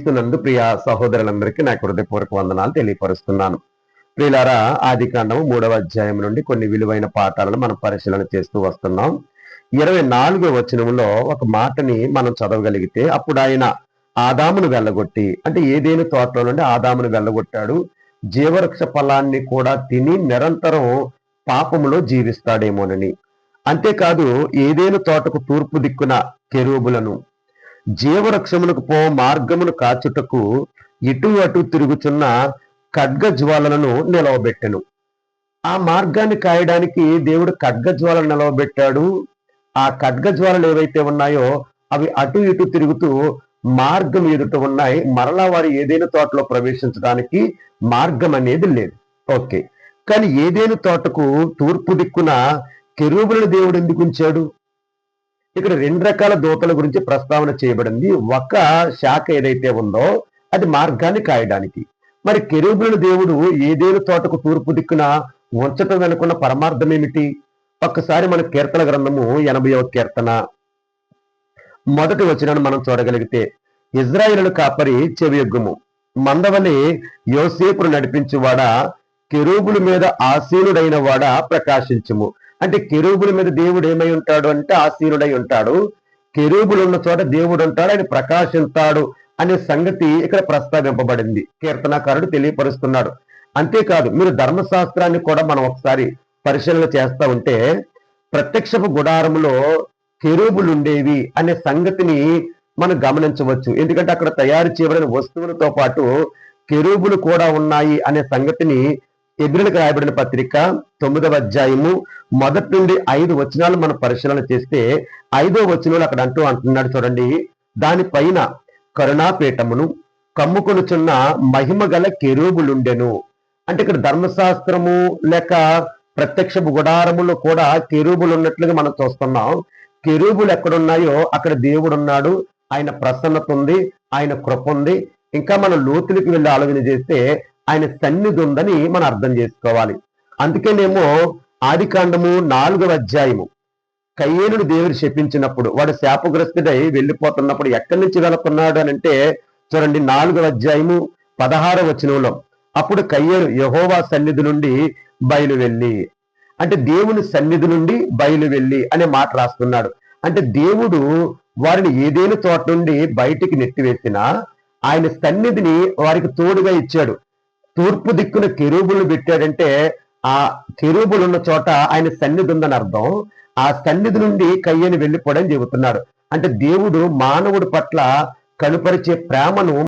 క్రీస్తునందు ప్రియ సహోదరులందరికీ నా హృదయపూర్వక వందనాలు తెలియపరుస్తున్నాను. ప్రియులారా ఆది కాండము మూడవ అధ్యాయం నుండి కొన్ని విలువైన పాఠాలను మనం పరిశీలన చేస్తూ వస్తున్నాం. ఇరవై నాలుగో వచనంలో ఒక మాటని మనం చదవగలిగితే అప్పుడు ఆయన ఆదామును వెళ్ళగొట్టి అంటే ఏదేని తోటలో నుండి ఆదామును వెళ్ళగొట్టాడు జీవవృక్ష ఫలాన్ని కూడా తిని నిరంతరం పాపములో జీవిస్తాడేమోనని. అంతేకాదు ఏదేను తోటకు తూర్పు దిక్కున కెరూబులను జీవవృక్షమునకు పో మార్గమును కాచుటకు ఇటు అటు తిరుగుచున్న ఖడ్గ జ్వాలలను నిలవబెట్టెను. ఆ మార్గాన్ని కాయడానికి దేవుడు ఖడ్గజ్వాలను నిలవబెట్టాడు. ఆ ఖడ్గజ్వాలలు ఏవైతే ఉన్నాయో అవి అటు ఇటు తిరుగుతూ మార్గం ఎదుట ఉన్నాయి. మరలా వారు ఏదైనా తోటలో ప్రవేశించడానికి మార్గం అనేది లేదు. ఓకే. కానీ ఏదైనా తోటకు తూర్పు దిక్కున కెరూబులను దేవుడు ఎందుకు ఉంచాడు? ఇక్కడ రెండు రకాల దూతల గురించి ప్రస్తావన చేయబడింది. ఒక శాఖ ఏదైతే ఉందో అది మార్గాన్ని కాయడానికి. మరి కెరూబులను దేవుడు ఏదేను తోటకు తూర్పు దిక్కున ఉంచటం అనుకున్న పరమార్థం ఏమిటి? ఒక్కసారి మన కీర్తన గ్రంథము ఎనభైవ కీర్తన. మొదటి వచనాన్ని మనం చూడగలిగితే ఇజ్రాయిలు కాపరి చెవియొగ్గుము. మందవని యోసేపును నడిపించువాడా? కెరూబుల మీద ఆసీనుడైన వాడ ప్రకాశించుము. అంటే కెరూబుల మీద దేవుడు ఏమై ఉంటాడు అంటే ఆసీనుడై ఉంటాడు. కెరూబులు ఉన్న చోట దేవుడు ఉంటాడు ఆయన ప్రకాశిస్తాడు అనే సంగతి ఇక్కడ ప్రస్తావింపబడింది. కీర్తనాకారుడు తెలియపరుస్తున్నాడు. అంతేకాదు మీరు ధర్మశాస్త్రాన్ని కూడా మనం ఒకసారి పరిశీలన చేస్తా ఉంటే ప్రత్యక్షపు గుడారంలో కెరూబులు ఉండేవి అనే సంగతిని మనం గమనించవచ్చు. ఎందుకంటే అక్కడ తయారు చేయబడిన వస్తువులతో పాటు కెరూబులు కూడా ఉన్నాయి అనే సంగతిని ఎబ్రిలకు రాయబడిన పత్రిక తొమ్మిదవ అధ్యాయము మొదటి నుండి ఐదు వచనాలు మనం పరిశీలన చేస్తే ఐదో వచనంలో అక్కడ అంటూ అంటున్నాడు చూడండి. దానిపైన కరుణాపీఠమును కమ్ముకొనుచున్న మహిమ గల కెరూబులుండెను. అంటే ఇక్కడ ధర్మశాస్త్రము లేక ప్రత్యక్ష గుడారములో కూడా కెరూబులు ఉన్నట్లుగా మనం చూస్తున్నాం. కెరూబులు ఎక్కడున్నాయో అక్కడ దేవుడు ఉన్నాడు ఆయన ప్రసన్నత ఉంది ఆయన కృప ఉంది. ఇంకా మనం లోతులకి వెళ్ళి ఆలోచన చేస్తే ఆయన సన్నిధి ఉందని మనం అర్థం చేసుకోవాలి. అందుకేనేమో ఆది కాండము నాలుగవ అధ్యాయము. కయ్యేనుడు దేవుడు శపించినప్పుడు వాడు శాపగ్రస్తుడై వెళ్ళిపోతున్నప్పుడు ఎక్కడి నుంచి వెళుతున్నాడు అని అంటే చూడండి నాలుగవ అధ్యాయము పదహారవ వచనంలో. అప్పుడు కయ్యేను యహోవా సన్నిధి నుండి బయలు వెళ్ళి అంటే దేవుని సన్నిధి నుండి బయలు వెళ్ళి అనే మాట రాస్తున్నాడు. అంటే దేవుడు వారిని ఏదేని చోట నుండి బయటికి నెట్టివేసినా ఆయన సన్నిధిని వారికి తోడుగా ఇచ్చాడు. తూర్పు దిక్కున కెరూబులు పెట్టాడంటే ఆ కెరూబులు ఉన్న చోట ఆయన సన్నిధి ఉందని అర్థం. ఆ సన్నిధి నుండి కయ్యని వెళ్ళిపోవడం చెబుతున్నాడు అంటే దేవుడు మానవుడి పట్ల కనుపరిచే ప్రేమను